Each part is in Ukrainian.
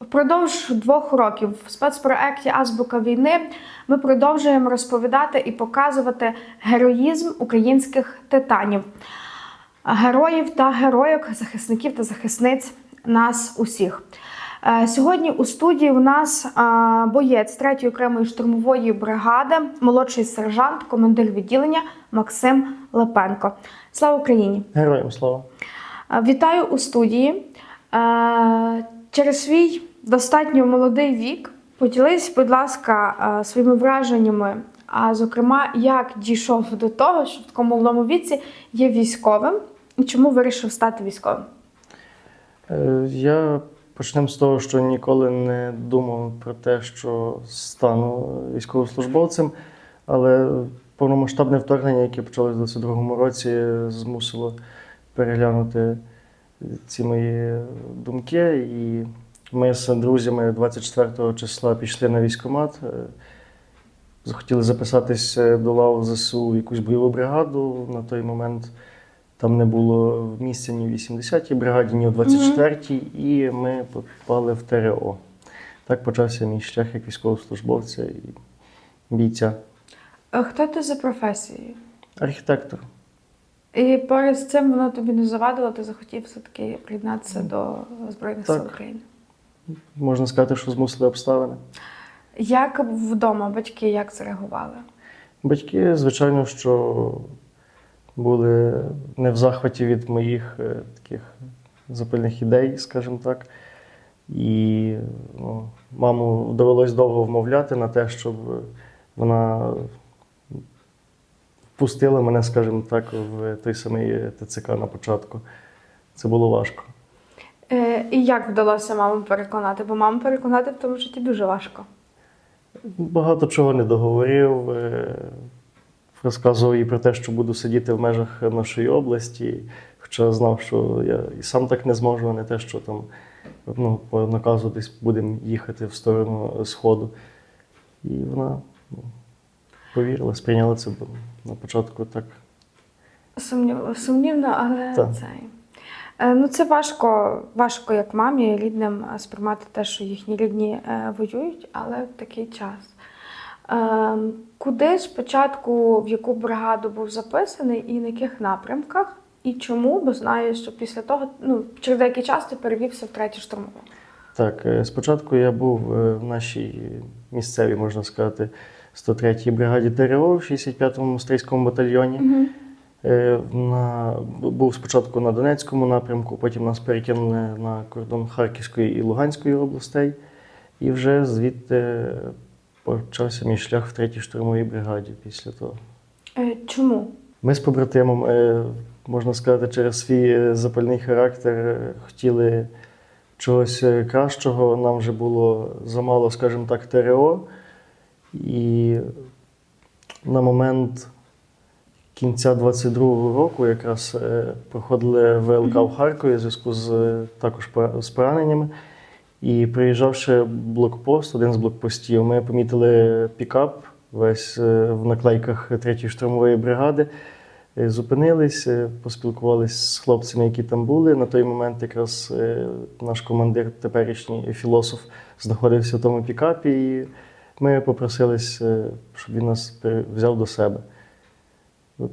Впродовж двох років в спецпроекті Азбука війни ми продовжуємо розповідати і показувати героїзм українських титанів, героїв та героїк, захисників та захисниць нас усіх. Е, Сьогодні у студії у нас боєць 3-ї окремої штурмової бригади, молодший сержант, командир відділення Максим Лепенко. Слава Україні! Героям слава. Е, Вітаю у студії. Е, Через свій достатньо молодий вік поділись, будь ласка, своїми враженнями. А зокрема, як дійшов до того, що в такому молодому віці є військовим, і чому вирішив стати військовим? Я почнемо з того, що ніколи не думав про те, що стану військовослужбовцем, але повномасштабне вторгнення, яке почалося в 22-му році, змусило переглянути ці мої думки. І ми з друзями 24 числа пішли на військкомат. Е, Захотіли записатись до лав ЗСУ в якусь бойову бригаду. На той момент там не було місця ні в 80-й бригаді, ні в 24-й, і ми попали в ТРО. Так почався мій шлях як військовослужбовця і бійця. Е, Хто ти за професією? Архітектор. І поряд з цим воно тобі не завадило, ти захотів все-таки приєднатися до Збройних сил України. Можна сказати, що змусили обставини. Як вдома батьки як зреагували? Батьки, звичайно, що були не в захваті від моїх е, таких запальних ідей, скажімо так. І ну, маму довелось довго вмовляти на те, щоб вона впустила мене, скажімо так, в той самий ТЦК на початку. Це було важко. Е, І як вдалося маму переконати? Бо маму переконати в тому житті дуже важко. Багато чого не договорив. Розказував їй про те, що буду сидіти в межах нашої області, хоча знав, що я і сам так не зможу, а не те, що там ну, по наказу десь будемо їхати в сторону сходу. І вона ну, повірила, сприйняла це на початку так. Сумнів, сумнівно, але Так. цей. Е, Ну, це важко, важко як мамі рідним сприймати те, що їхні рідні е, воюють, але в такий час. Е, куди спочатку, в яку бригаду був записаний і на яких напрямках, і чому? Бо знаю, що після того, ну, через деякий час ти перевівся в третю штурмову. Так, е, спочатку я був е, в нашій місцевій, можна сказати, 103-й бригаді ТРО в 65-му стрийському батальйоні. Е, На, був спочатку на Донецькому напрямку, потім нас перекинули на кордон Харківської і Луганської областей. І вже звідти почався мій шлях в третій штурмовій бригаді після того. Е, Чому? Ми з побратимом, е, можна сказати, через свій е, запальний характер хотіли чогось кращого. Нам вже було замало, скажімо так, ТРО. І на момент кінця 22-го року якраз проходили ВЛК в Харкові в зв'язку з також з пораненнями. І приїжджавши блокпост, один з блокпостів, ми помітили пікап весь е, в наклейках 3-ї штурмової бригади. Е, Зупинились, е, поспілкувалися з хлопцями, які там були. На той момент якраз наш командир, теперішній філософ, знаходився в тому пікапі, і ми попросились, щоб він нас взяв до себе. От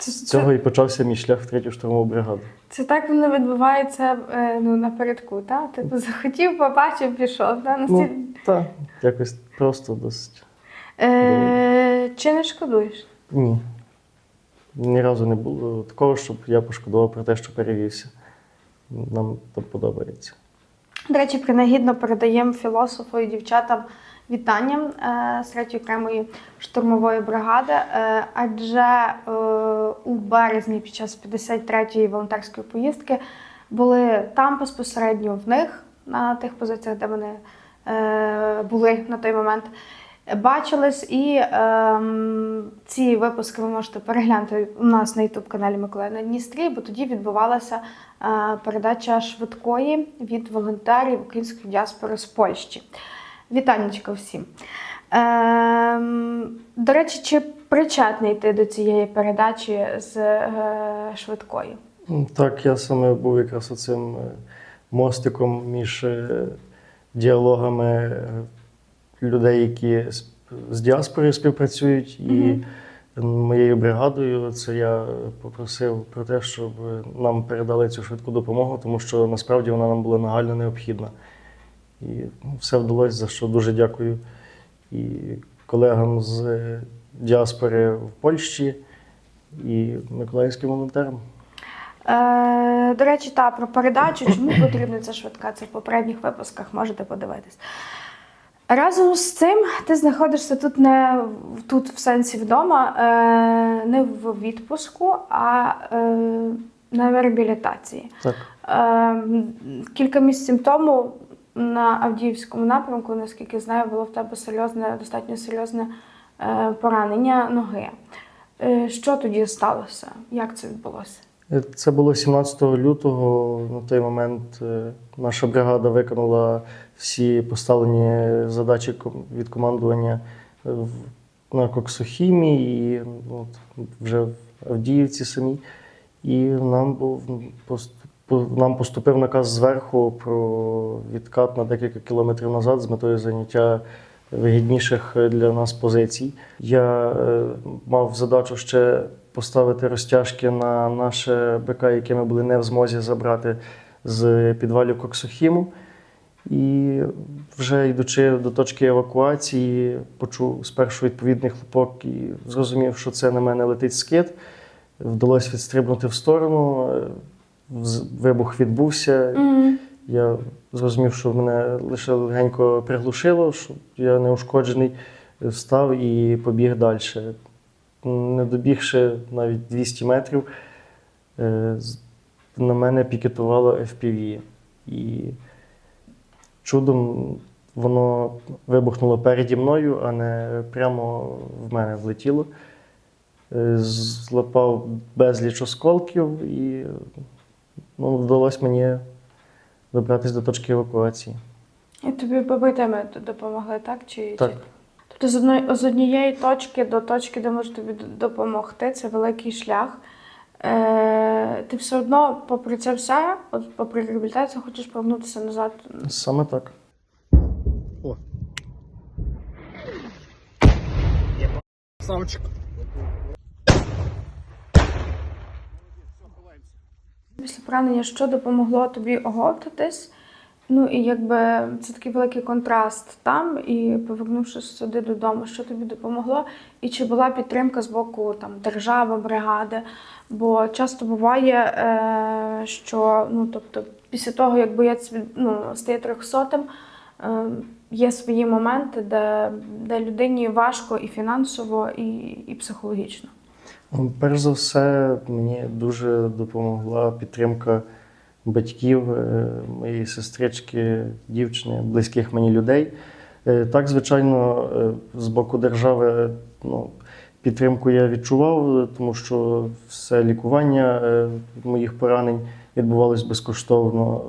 Це, з цього і почався мій шлях в третю штурмову бригаду. Це так воно відбувається е, ну, напередку, так? Типу захотів, побачив, пішов. Да? Ну, Настільки... так, якось просто досить. Е, чи не шкодуєш? Ні. Ні разу не було такого, щоб я пошкодував про те, що перевівся. Нам там подобається. До речі, принагідно передаємо філософу і дівчатам вітання е, з 3 окремої штурмової бригади, е, адже е, у березні під час 53-ї волонтерської поїздки були там безпосередньо в них на тих позиціях, де вони е, були на той момент. Бачились і ем, ці випуски ви можете переглянути у нас на youtube каналі Миколаїв на Дністрі, бо тоді відбувалася е, передача швидкої від волонтерів української діаспори з Польщі. Вітанечка всім. Ем, до речі, чи причетний ти до цієї передачі з е, швидкої? Ну, Так, я саме був якраз оцим е, мостиком між е, діалогами е, людей, які з- діаспорою співпрацюють, і моєю бригадою. Це я попросив про те, щоб нам передали цю швидку допомогу, тому що насправді вона нам була нагально необхідна. І ну, все вдалося, за що дуже дякую і колегам з е, діаспори в Польщі, і миколаївським волонтерам. Е, до речі, та про передачу, чому потрібна ця швидка, це в попередніх випусках можете подивитись. Разом з цим ти знаходишся тут не тут в сенсі вдома, е, не в відпуску, а е, на реабілітації. Так. Е, кілька місяців тому на Авдіївському напрямку, наскільки знаю, було в тебе серйозне, достатньо серйозне е, поранення ноги. Е, що тоді сталося? Як це відбулося? Це було 17 лютого. На той момент е, наша бригада виконала всі поставлені задачі від командування на Коксохімі і ну, от, вже в Авдіївці самі. І нам був пост- по- нам поступив наказ зверху про відкат на декілька кілометрів назад з метою заняття вигідніших для нас позицій. Я е, мав задачу ще поставити розтяжки на наше БК, яке ми були не в змозі забрати з підвалів Коксохіму. І вже йдучи до точки евакуації, почув спершу відповідний хлопок і зрозумів, що це на мене летить скид. Вдалося відстрибнути в сторону. Е, Вибух відбувся. Я зрозумів, що мене лише легенько приглушило, що я неушкоджений, встав і побіг далі. Не добігши навіть 200 метрів, е, на мене пікетувало FPV. І чудом воно вибухнуло переді мною, а не прямо в мене влетіло. Е, Злопав безліч осколків і ну, вдалося мені добратися до точки евакуації. І тобі побитими допомогли, так? Чи, Так. Чи... Тобто з, одної, з однієї точки до точки, де можуть тобі допомогти, це великий шлях. Е, ти все одно, попри це все, от попри реабілітацію, хочеш повернутися назад. Саме так. Самчик. Після поранення, що допомогло тобі оговтатись? Ну і якби це такий великий контраст там, і повернувшись сюди додому, що тобі допомогло? І чи була підтримка з боку там держави, бригади? Бо часто буває, е, що ну тобто, після того, як боєць ну, стає трьохсотим, е, є свої моменти, де, де людині важко і фінансово, і, і психологічно. Ну, Перш за все, мені дуже допомогла підтримка батьків, е, моєї сестрички, дівчини, близьких мені людей. Е, Так, звичайно, е, з боку держави ну, підтримку я відчував, тому що все лікування моїх поранень відбувалось безкоштовно.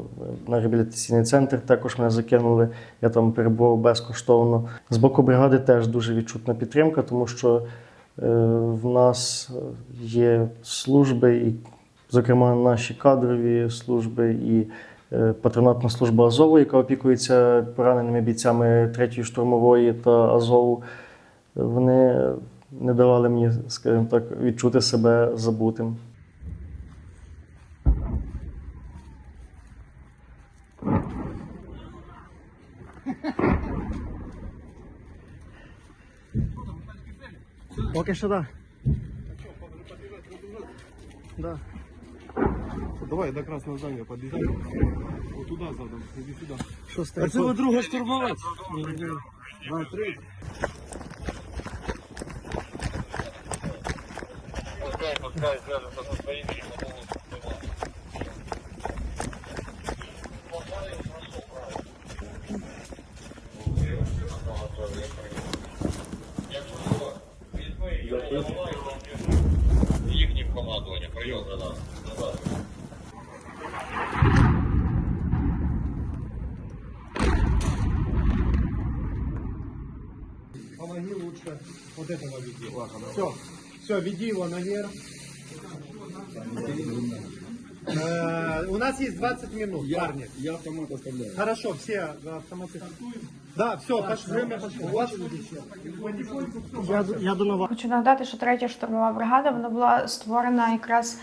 На реабілітаційний центр також мене закинули, я там перебував безкоштовно. З боку бригади теж дуже відчутна підтримка, тому що В нас є служби, і, зокрема, наші кадрові служби і е, патронатна служба Азову, яка опікується пораненими бійцями 3-ї штурмової та Азову. Вони не давали мені, скажімо так, відчути себе забутим. Поки що так. Да. Давай до красного здания подъезжай. Вот туда задом, иди сюда. Що А це ви друга штурмовать? Два, три. Їхнім командуванням. Прийом за нас. Помоги лучше. Вот этого веди. Все, все, веди его наверх. Э, у нас есть 20 минут, парни. Я автомат оставляю. Хорошо, все э, автоматы. Да, все, пошло. Время пошло. У вас Я, я до нова. Хочу нагадати, що третя штурмова бригада вона була створена якраз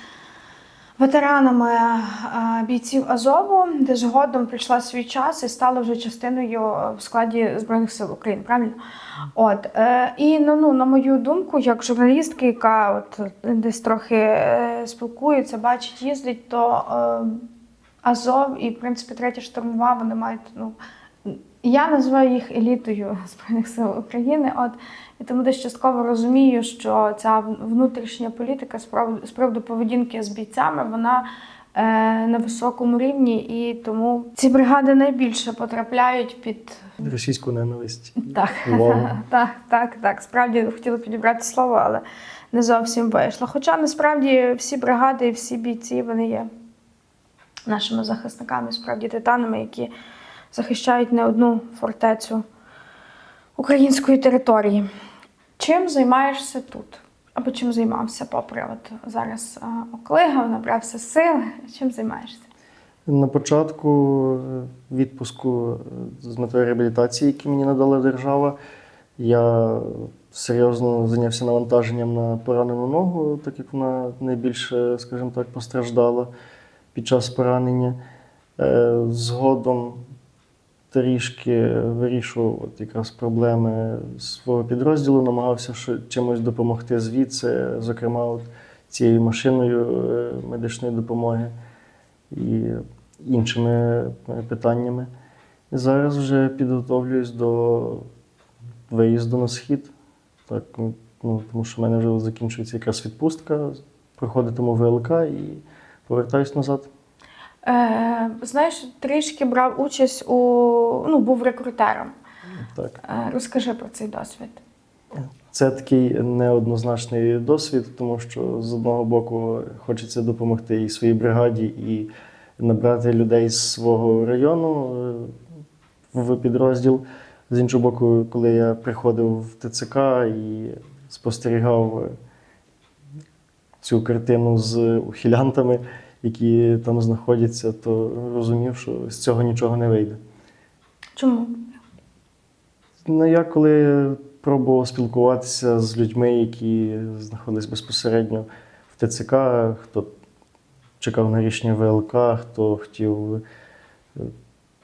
ветеранами е, бійців Азову, де згодом прийшла свій час і стала вже частиною е, в складі Збройних сил України. Правильно? От е, і ну, ну, на мою думку, як журналістки, яка от десь трохи спілкується, бачить, їздить, то Азов і в принципі третя штурмова вони мають ну. Я називаю їх елітою Збройних сил України. От і тому десь частково розумію, що ця внутрішня політика з приводу поведінки з бійцями вона е, на високому рівні, і тому ці бригади найбільше потрапляють під Російську ненависть. так, так, так, так. Справді хотіла підібрати слово, але не зовсім вийшло. Хоча насправді всі бригади і всі бійці вони є нашими захисниками, справді титанами, які захищають не одну фортецю української території. Чим займаєшся тут? Або чим займався попри от зараз оклигав, набрався сил. Чим займаєшся? На початку е, відпуску е, з метою реабілітації, які мені надала держава, я серйозно зайнявся навантаженням на поранену ногу, так як вона найбільше, скажімо так, постраждала під час поранення. Е, Згодом трішки вирішував от якраз проблеми свого підрозділу, намагався чимось допомогти звідси, зокрема, от цією машиною е, медичної допомоги і іншими е, питаннями. І зараз вже підготовлююсь до виїзду на схід. Так, ну, тому що в мене вже закінчується якась відпустка, проходитиму ВЛК і повертаюсь назад. Е, знаєш, трішки брав участь у ну, був рекрутером. Так. Е, розкажи про цей досвід. Це такий неоднозначний досвід, тому що з одного боку хочеться допомогти і своїй бригаді, і набрати людей з свого району е, в підрозділ. З іншого боку, коли я приходив в ТЦК і спостерігав е, цю картину з ухилянтами, які там знаходяться, то розумів, що з цього нічого не вийде. Чому? Ну, я коли пробував спілкуватися з людьми, які знаходились безпосередньо в ТЦК, хто чекав на рішення ВЛК, хто хотів е,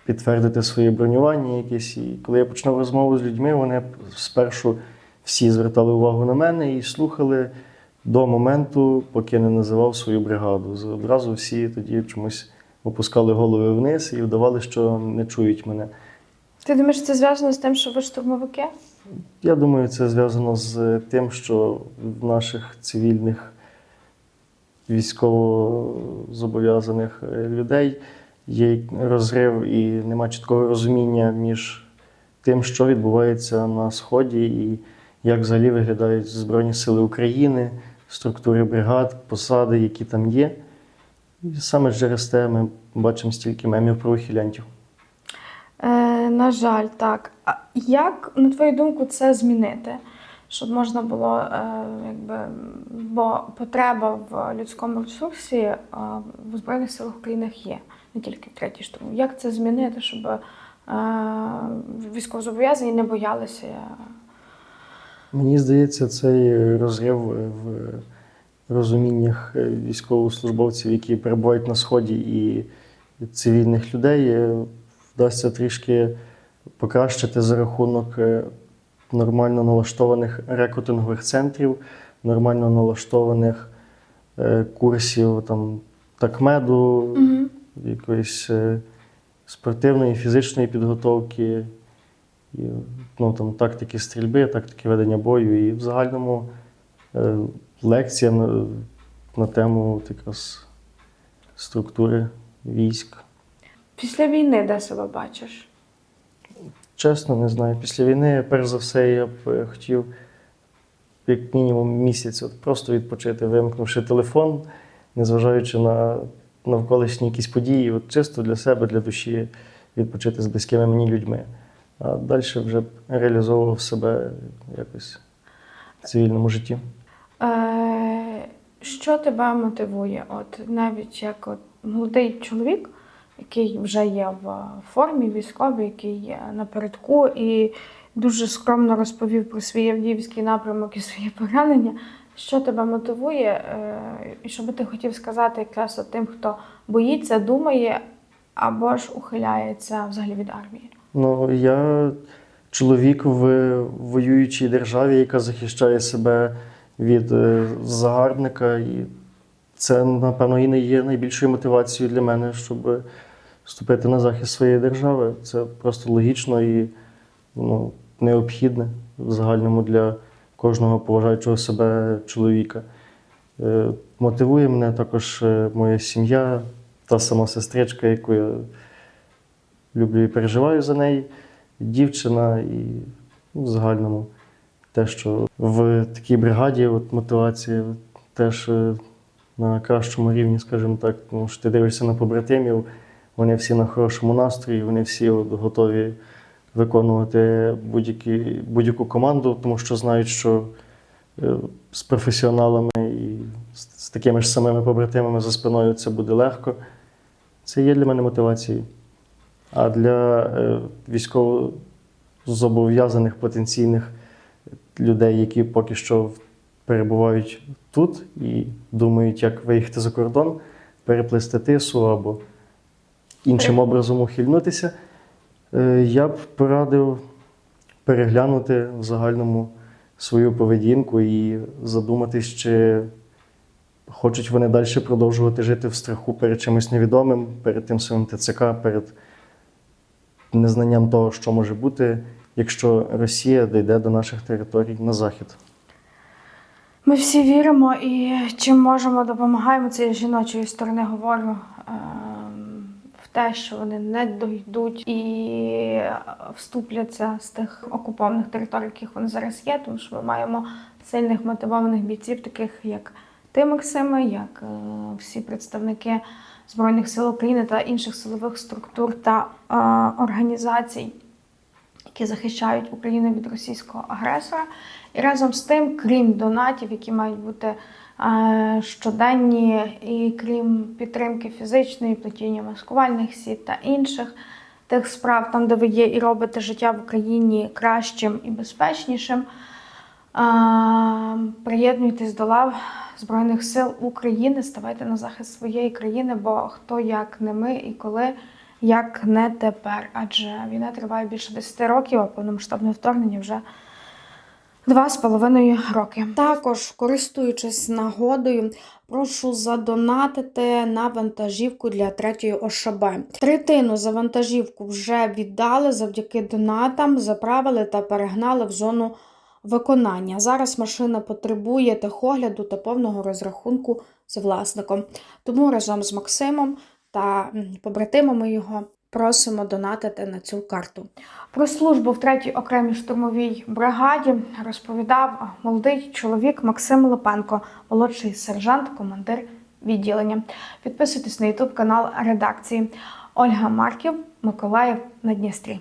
підтвердити своє бронювання якесь. І коли я починав розмову з людьми, вони спершу всі звертали увагу на мене і слухали до моменту, поки не називав свою бригаду. Одразу всі тоді чомусь опускали голови вниз і вдавали, що не чують мене. Ти думаєш, це зв'язано з тим, що ви штурмовики? Я думаю, це зв'язано з тим, що в наших цивільних військово зобов'язаних е, людей є розрив і нема чіткого розуміння між тим, що відбувається на Сході, і як взагалі виглядають Збройні Сили України, структури бригад, посади, які там є. І саме через те ми бачимо стільки мемів про ухилянтів. Е, на жаль, так. А як, на твою думку, це змінити? Щоб можна було, е, якби, бо потреба в людському ресурсі е, в Збройних силах України є, не тільки в третій штурм. Як це змінити, щоб е, військовозобов'язані не боялися? Мені здається, цей розрив в розуміннях військовослужбовців, які перебувають на сході, і цивільних людей, е, вдасться трішки покращити за рахунок е, нормально налаштованих рекрутингових центрів, нормально налаштованих е, курсів там, такмеду, якоїсь е, спортивної, фізичної підготовки, і, ну, там, тактики стрільби, тактики ведення бою. І в загальному е, лекція на, на тему от якраз структури військ. Після війни де себе бачиш? Чесно, не знаю. Після війни, перш за все, я б е, хотів як мінімум місяць от просто відпочити, вимкнувши телефон, незважаючи на навколишні якісь події, от чисто для себе, для душі відпочити з близькими мені людьми. А далі вже реалізовував себе якось в цивільному житті. Е, що тебе мотивує? От навіть як от молодий чоловік, який вже є в формі військовий, який є напередку і дуже скромно розповів про свій Авдіївський напрямок і своє поранення. Що тебе мотивує, е, і що би ти хотів сказати якраз тим, хто боїться, думає або ж ухиляється взагалі від армії? Ну, я чоловік в воюючій державі, яка захищає себе від е, загарбника. І це, напевно, і не є найбільшою мотивацією для мене, щоб вступити на захист своєї держави. Це просто логічно і ну, необхідне в загальному для кожного поважаючого себе чоловіка. Е, Мотивує мене також е, моя сім'я, та сама сестричка, яку я люблю і переживаю за неї, дівчина і ну, в загальному те, що в такій бригаді от, мотивація теж е, на кращому рівні, скажімо так, тому що ти дивишся на побратимів, вони всі на хорошому настрої, вони всі от, готові виконувати будь-яку команду, тому що знають, що е, з професіоналами і з такими ж самими побратимами за спиною це буде легко. Це є для мене мотивацією. А для е, військовозобов'язаних потенційних людей, які поки що перебувають тут і думають, як виїхати за кордон, переплисти тису або іншим образом ухильнутися, е, я б порадив переглянути в загальному свою поведінку і задуматись, чи хочуть вони далі продовжувати жити в страху перед чимось невідомим, перед тим самим ТЦК, перед незнанням того, що може бути, якщо Росія дійде до наших територій на захід. Ми всі віримо і чим можемо допомагаємо. Це жіночої сторони говорю ем, в те, що вони не дойдуть і вступляться з тих окупованих територій, яких вони зараз є, тому що ми маємо сильних мотивованих бійців, таких як ти, Максиме, як е, всі представники Збройних сил України та інших силових структур та е, організацій які захищають Україну від російського агресора. І разом з тим, крім донатів, які мають бути е, щоденні, і крім підтримки фізичної, плетіння маскувальних сіт та інших тих справ, там, де ви є і робите життя в Україні кращим і безпечнішим. Приєднуйтесь до лав Збройних сил України, ставайте на захист своєї країни, бо хто як не ми і коли як не тепер. Адже війна триває більше 10 років, а повномасштабне вторгнення вже два з половиною роки. Також, користуючись нагодою, прошу задонатити на вантажівку для третьої ОШБ. Третину за вантажівку вже віддали завдяки донатам, заправили та перегнали в зону виконання. Зараз машина потребує техогляду та повного розрахунку з власником. Тому разом з Максимом та побратимами його просимо донатити на цю карту. Про службу в третій окремій штурмовій бригаді розповідав молодий чоловік Максим Липенко, молодший сержант, командир відділення. Підписуйтесь на ютуб канал редакції Ольга Марків, Миколаїв на Дністрі.